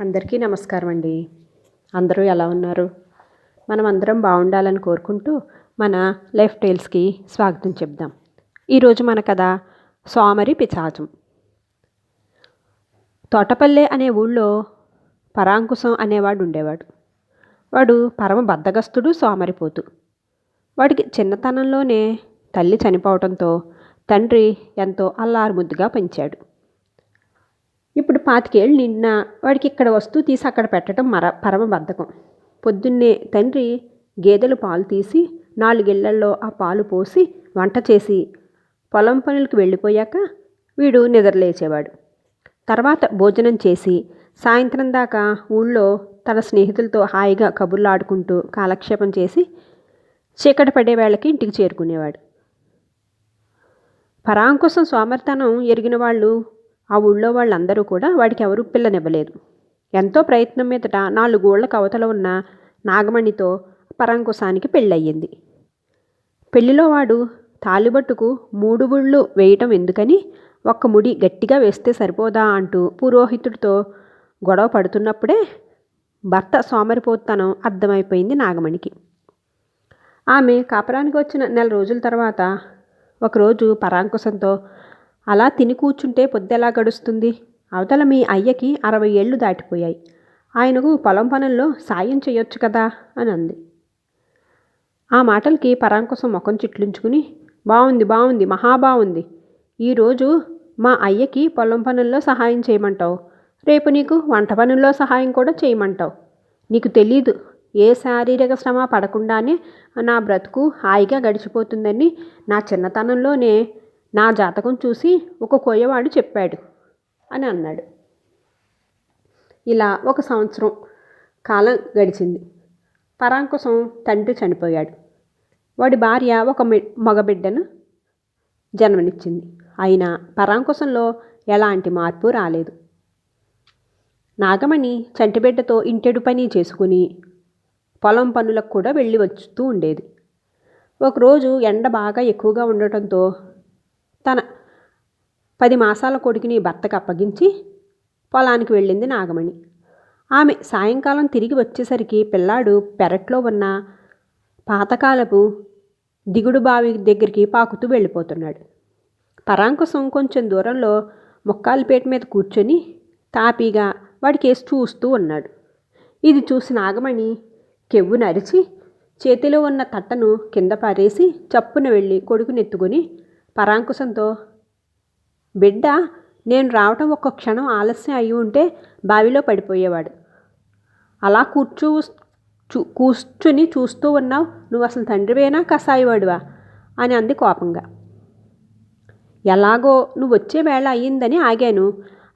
అందరికీ నమస్కారం అండి అందరూ ఎలా ఉన్నారు? మనం అందరం బాగుండాలని కోరుకుంటూ మన లైఫ్ టైల్స్కి స్వాగతం చెప్దాం. ఈరోజు మన కథ సోమరి పిచాచం తోటపల్లె అనే ఊళ్ళో పరాంకుశం అనేవాడు ఉండేవాడు. వాడు పరమ బద్దగస్తుడు సోమరిపోతు వాడికి చిన్నతనంలోనే తల్లి చనిపోవడంతో తండ్రి ఎంతో అల్లారు ముద్దుగా పెంచాడు. ఇప్పుడు పాతికేళ్ళు నిండినా వాడికి ఇక్కడ వస్తువు తీసి అక్కడ పెట్టడం మర పరమ బద్ధకం. పొద్దున్నే తండ్రి గేదెలు పాలు తీసి నాలుగేళ్ళలో ఆ పాలు పోసి వంట చేసి పొలం పనులకు వెళ్ళిపోయాక వీడు నిద్రలేచేవాడు తర్వాత భోజనం చేసి సాయంత్రం దాకా ఊళ్ళో తన స్నేహితులతో హాయిగా కబుర్లు ఆడుకుంటూ కాలక్షేపం చేసి చీకటి పడే వేళకి ఇంటికి చేరుకునేవాడు. పరాంకుశం సోమర్తనం ఎరిగిన వాళ్ళు ఆ ఊళ్ళో వాళ్ళందరూ కూడా వాడికి ఎవరూ పిల్లనివ్వలేదు. ఎంతో ప్రయత్నం మీదట నాలుగోళ్ళ కవతలు ఉన్న నాగమణితో పరాంకుశానికి పెళ్ళయ్యింది. పెళ్ళిలో వాడు తాలిబట్టుకు మూడు ముళ్ళు వేయటం ఎందుకని ఒక్క ముడి గట్టిగా వేస్తే సరిపోదా అంటూ పురోహితుడితో గొడవ పడుతున్నప్పుడే భర్త సోమరిపోతనం అర్థమైపోయింది నాగమణికి. ఆమె కాపురానికి వచ్చిన నెల రోజుల తర్వాత ఒకరోజు పరాంకుశంతో అలా తిని కూర్చుంటే పొద్దెలా గడుస్తుంది? అవతల మీ అయ్యకి అరవై ఏళ్ళు దాటిపోయాయి. ఆయనకు పొలం పనుల్లో సాయం చేయొచ్చు కదా? అని అంది. ఆ మాటలకి పరాంకుశం ముఖం చిట్లించుకుని బాగుంది బాగుంది మహా బాగుంది ఈరోజు మా అయ్యకి పొలం పనుల్లో సహాయం చేయమంటావు. రేపు నీకు వంట పనుల్లో సహాయం కూడా చేయమంటావు. నీకు తెలీదు ఏ శారీరక శ్రమ పడకుండానే నా బ్రతుకు హాయిగా గడిచిపోతుందని నా చిన్నతనంలోనే నా జాతకం చూసి ఒక కొయ్యవాడు చెప్పాడు అని అన్నాడు. ఇలా ఒక సంవత్సరం కాలం గడిచింది. పరాంకుశం తండ్రి చనిపోయాడు. వాడి భార్య ఒక మగబిడ్డను జన్మనిచ్చింది. అయినా పరాంకుశంలో ఎలాంటి మార్పు రాలేదు. నాగమణి చంటిబిడ్డతో ఇంటెడు పని చేసుకుని పొలం పనులకు కూడా వెళ్ళి వస్తూ ఉండేది. ఒకరోజు ఎండ బాగా ఎక్కువగా ఉండటంతో పది మాసాల కొడుకుని భర్తకు అప్పగించి పొలానికి వెళ్ళింది నాగమణి. ఆమె సాయంకాలం తిరిగి వచ్చేసరికి పిల్లాడు పెరట్లో ఉన్న పాతకాలపు దిగుడు బావి దగ్గరికి పాకుతూ వెళ్ళిపోతున్నాడు. పరాంకుశం కొంచెం దూరంలో ముక్కాలపేట మీద కూర్చొని తాపీగా వాడి కేసు చూస్తూ ఉన్నాడు. ఇది చూసి నాగమణి కెవ్వు నరిచి చేతిలో ఉన్న తట్టను కింద పారేసి చప్పున వెళ్ళి కొడుకునెత్తుకొని పరాంకుశంతో బిడ్డ నేను రావటం ఒక్క క్షణం ఆలస్యం అయి ఉంటే బావిలో పడిపోయేవాడు. అలా కూర్చో చూ కూర్చుని చూస్తూ ఉన్నావు. నువ్వు అసలు తండ్రివేనా కసాయివాడువా అని అంది కోపంగా. ఎలాగో నువ్వు వచ్చే వేళ అయ్యిందని ఆగాను.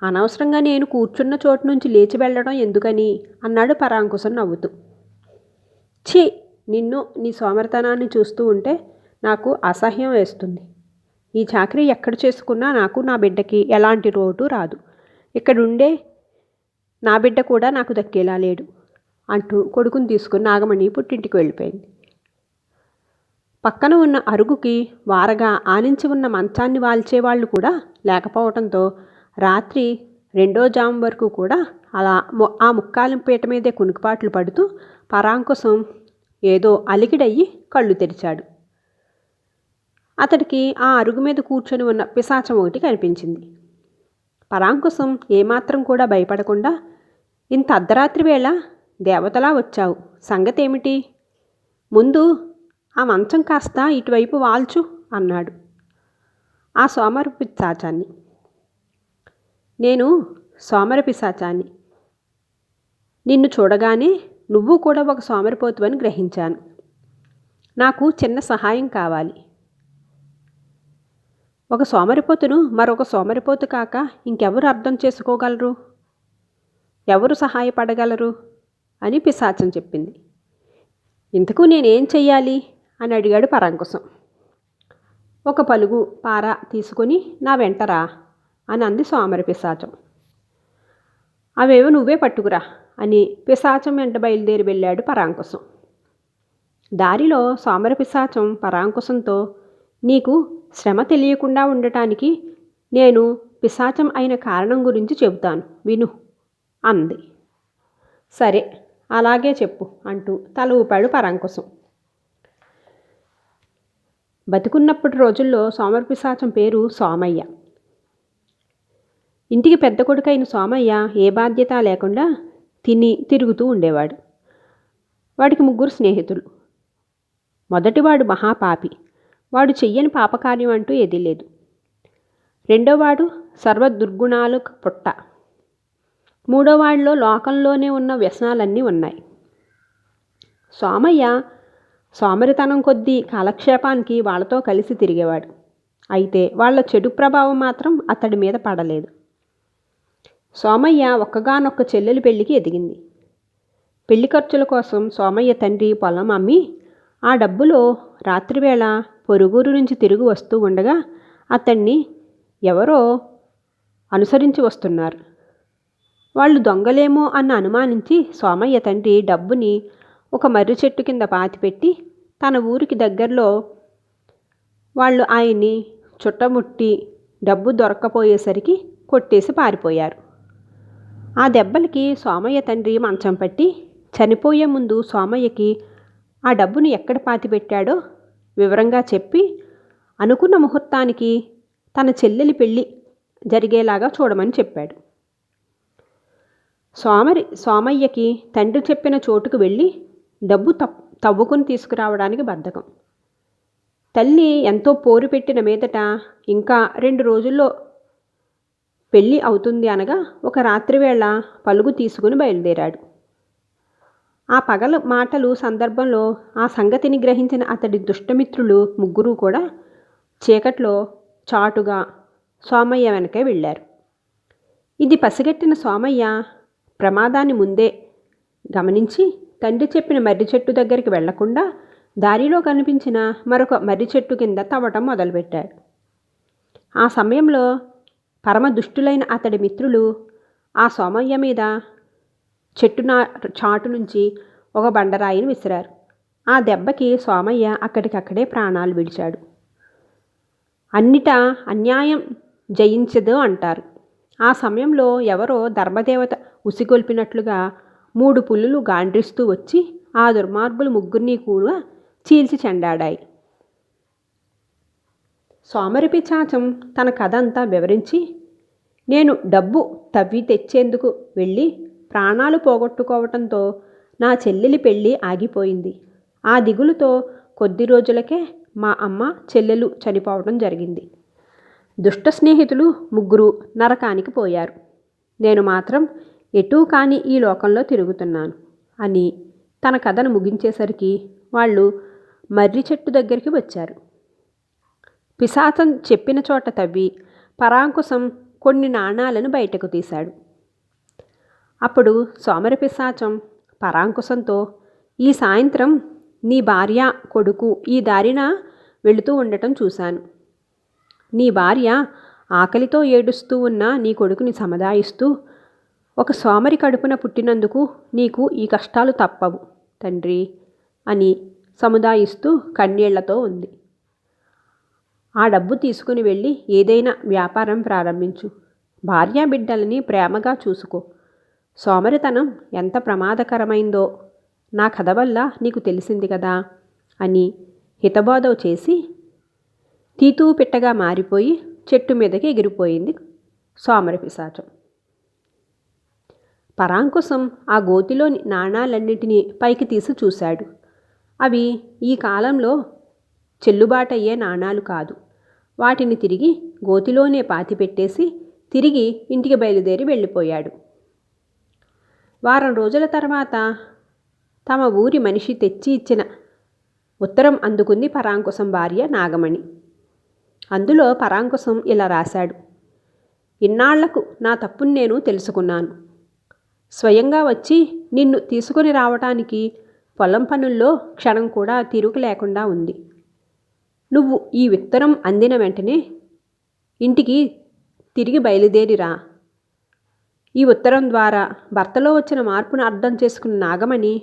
అనవసరంగా నేను కూర్చున్న చోటు నుంచి లేచి వెళ్ళడం ఎందుకని? అన్నాడు పరాంకుశం నవ్వుతూ. ఛీ! నిన్ను నీ సోమరితనాన్ని చూస్తూ ఉంటే నాకు అసహ్యం వేస్తుంది. ఈ చాకరీ ఎక్కడ చేసుకున్నా నాకు నా బిడ్డకి ఎలాంటి రోటు రాదు. ఇక్కడుండే నా బిడ్డ కూడా నాకు దక్కేలా లేడు అంటూ కొడుకుని తీసుకుని నాగమణి పుట్టింటికి వెళ్ళిపోయింది. పక్కన ఉన్న అరుగుకి వారగా ఆనించి ఉన్న మంచాన్ని వాల్చేవాళ్ళు కూడా లేకపోవడంతో రాత్రి రెండో జాము వరకు కూడా అలా ఆ ముక్కాలం పీట మీదే కునుకుపాట్లు పడుతూ పరాంకుశం ఏదో అలిగిడయ్యి కళ్ళు తెరిచాడు. అతడికి ఆ అరుగు మీద కూర్చొని ఉన్న పిశాచం ఒకటి కనిపించింది. పరాంకుశం ఏమాత్రం కూడా భయపడకుండా ఇంత అర్ధరాత్రి వేళ దేవతలా వచ్చావు సంగతి ఏమిటి ముందు ఆ మంచం కాస్త ఇటువైపు వాల్చు అన్నాడు ఆ సోమర పిశాచాన్ని. నేను సోమర పిశాచాన్ని. నిన్ను చూడగానే నువ్వు కూడా ఒక సోమరిపోతువని గ్రహించాను. నాకు చిన్న సహాయం కావాలి. ఒక సోమరిపోతును మరొక సోమరిపోతు కాక ఇంకెవరు అర్థం చేసుకోగలరు? ఎవరు సహాయపడగలరు? అని పిశాచం చెప్పింది. ఇంతకు నేనేం చెయ్యాలి? అని అడిగాడు పరాంకుశం. ఒక పలుగు పార తీసుకొని నా వెంటరా అని అంది సోమరి పిశాచం. అవేవో నువ్వే పట్టుకురా అని పిశాచం వెంట బయలుదేరి వెళ్ళాడు పరాంకుశం. దారిలో సోమర పిశాచం పరాంకుశంతో నీకు శ్రమ తెలియకుండా ఉండటానికి నేను పిశాచం అయిన కారణం గురించి చెబుతాను. విను. అంది. సరే అలాగే చెప్పు అంటూ తల ఊపాడు పరాంకుశం. బతికున్నప్పటి రోజుల్లో సోమర్పిశాచం పేరు సోమయ్య. ఇంటికి పెద్ద కొడుకైన సోమయ్య ఏ బాధ్యత లేకుండా తిని తిరుగుతూ ఉండేవాడు. వాడికి ముగ్గురు స్నేహితులు. మొదటివాడు మహాపాపి. వాడు చెయ్యని పాపకార్యం అంటూ ఏదీ లేదు. రెండోవాడు సర్వ దుర్గుణాలు పుట్ట. మూడోవాడిలో లోకంలోనే ఉన్న వ్యసనాలన్నీ ఉన్నాయి. సోమయ్య సోమరితనం కొద్దీ కాలక్షేపానికి వాళ్ళతో కలిసి తిరిగేవాడు. అయితే వాళ్ళ చెడు ప్రభావం మాత్రం అతడి మీద పడలేదు. సోమయ్య ఒక్కగానొక్క చెల్లెలి పెళ్ళికి ఎదిగింది. పెళ్ళి ఖర్చుల కోసం సోమయ్య తండ్రి పొలం అమ్మి ఆ డబ్బులో రాత్రివేళ పొరుగురు నుంచి తిరిగి వస్తూ ఉండగా అతన్ని ఎవరో అనుసరించి వస్తున్నారు. వాళ్ళు దొంగలేమో అన్న అనుమానించి సోమయ్య తండ్రి డబ్బుని ఒక మర్రి చెట్టు కింద పాతిపెట్టి తన ఊరికి దగ్గరలో వాళ్ళు ఆయన్ని చుట్టముట్టి డబ్బు దొరక్కపోయేసరికి కొట్టేసి పారిపోయారు. ఆ దెబ్బలకి సోమయ్య తండ్రి మంచం పట్టి చనిపోయే ముందు సోమయ్యకి ఆ డబ్బును ఎక్కడ పాతిపెట్టాడో వివరంగా చెప్పి అనుకున్న ముహూర్తానికి తన చెల్లెలి పెళ్ళి జరిగేలాగా చూడమని చెప్పాడు. సోమరి సోమయ్యకి తండ్రి చెప్పిన చోటుకు వెళ్ళి డబ్బు తవ్వుకుని తీసుకురావడానికి బద్ధకం. తల్లి ఎంతో పోరు పెట్టిన మీదట ఇంకా రెండు రోజుల్లో పెళ్ళి అవుతుంది అనగా ఒక రాత్రివేళ పలుగు తీసుకుని బయలుదేరాడు. ఆ పగల మాటలు సందర్భంలో ఆ సంగతిని గ్రహించిన అతడి దుష్టమిత్రులు ముగ్గురు కూడా చీకట్లో చాటుగా సోమయ్య వెనకే వెళ్ళారు. ఇది పసిగట్టిన సోమయ్య ప్రమాదాన్ని ముందే గమనించి తండ్రి చెప్పిన మర్రి చెట్టు దగ్గరికి వెళ్ళకుండా దారిలో కనిపించిన మరొక మర్రి చెట్టు కింద తవ్వటం మొదలుపెట్టాడు. ఆ సమయంలో పరమ దుష్టులైన అతడి మిత్రులు ఆ సోమయ్య మీద చెట్టున చాటు నుంచి ఒక బండరాయిని విసిరారు. ఆ దెబ్బకి సోమయ్య అక్కడికక్కడే ప్రాణాలు విడిచాడు. అన్నిటా అన్యాయం జయించదు అంటారు. ఆ సమయంలో ఎవరో ధర్మదేవత ఉసిగొల్పినట్లుగా మూడు పులులు గాండ్రిస్తూ వచ్చి ఆ దుర్మార్గులు ముగ్గురిని కూడా చీల్చి చెండాడాయి. సోమరి పిచాచం తన కథ అంతా వివరించి నేను డబ్బు తవ్వి తెచ్చేందుకు వెళ్ళి ప్రాణాలు పోగొట్టుకోవటంతో నా చెల్లెలి పెళ్ళి ఆగిపోయింది. ఆ దిగులుతో కొద్ది రోజులకే మా అమ్మ చెల్లెలు చనిపోవడం జరిగింది. దుష్ట స్నేహితులు ముగ్గురు నరకానికి పోయారు. నేను మాత్రం ఎటూ కాని ఈ లోకంలో తిరుగుతున్నాను అని తన కథను ముగించేసరికి వాళ్ళు మర్రి చెట్టు దగ్గరికి వచ్చారు. పిశాచం చెప్పిన చోట తవ్వి పరాంకుశం కొన్ని నాణాలను బయటకు తీశాడు. అప్పుడు సోమరపిశాచం పరాంకుశంతో ఈ సాయంత్రం నీ భార్య కొడుకు ఈ దారిన వెళుతూ ఉండటం చూశాను. నీ భార్య ఆకలితో ఏడుస్తూ ఉన్న నీ కొడుకుని సముదాయిస్తూ ఒక సోమరి కడుపున పుట్టినందుకు నీకు ఈ కష్టాలు తప్పవు తండ్రి అని సముదాయిస్తూ కన్నీళ్ళతో ఉంది. ఆ డబ్బు తీసుకుని వెళ్ళి ఏదైనా వ్యాపారం ప్రారంభించు. భార్యా బిడ్డలని ప్రేమగా చూసుకో. సోమరితనం ఎంత ప్రమాదకరమైందో. నా కథ వల్ల నీకు తెలిసింది కదా అని హితబోధ చేసి తీతూ పిట్టగా మారిపోయి చెట్టు మీదకి ఎగిరిపోయింది సోమరి పిశాచం. పరాంకుశం ఆ గోతిలోని నాణాలన్నింటినీ పైకి తీసి చూశాడు. అవి ఈ కాలంలో చెల్లుబాటయ్యే నాణాలు కాదు. వాటిని తిరిగి గోతిలోనే పాతిపెట్టేసి తిరిగి ఇంటికి బయలుదేరి వెళ్ళిపోయాడు. వారం రోజుల తర్వాత తమ ఊరి మనిషి తెచ్చి ఇచ్చిన ఉత్తరం అందుకుంది పరాంకుశం భార్య నాగమణి. అందులో పరాంకుశం ఇలా రాశాడు. ఇన్నాళ్ళకు నా తప్పును నేను తెలుసుకున్నాను. స్వయంగా వచ్చి నిన్ను తీసుకుని రావటానికి పొలం పనుల్లో క్షణం కూడా తీరుకు లేకుండా ఉంది. నువ్వు ఈ ఉత్తరం అందిన వెంటనే ఇంటికి తిరిగి బయలుదేరిరా. ఈ ఉత్తరం ద్వారా భర్తలో వచ్చిన మార్పును అర్థం చేసుకున్న నాగమణి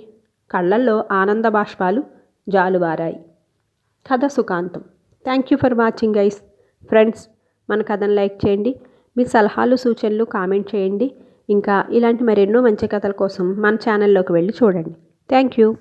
కళ్ళల్లో ఆనంద బాష్పాలు జాలువారాయి. కథ సుఖాంతం. Thank you for watching guys friends మన కథను లైక్ చేయండి. మీ సలహాలు సూచనలు కామెంట్ చేయండి. ఇంకా ఇలాంటి మరెన్నో మంచి కథల కోసం మన ఛానల్లోకి వెళ్ళి చూడండి. Thank you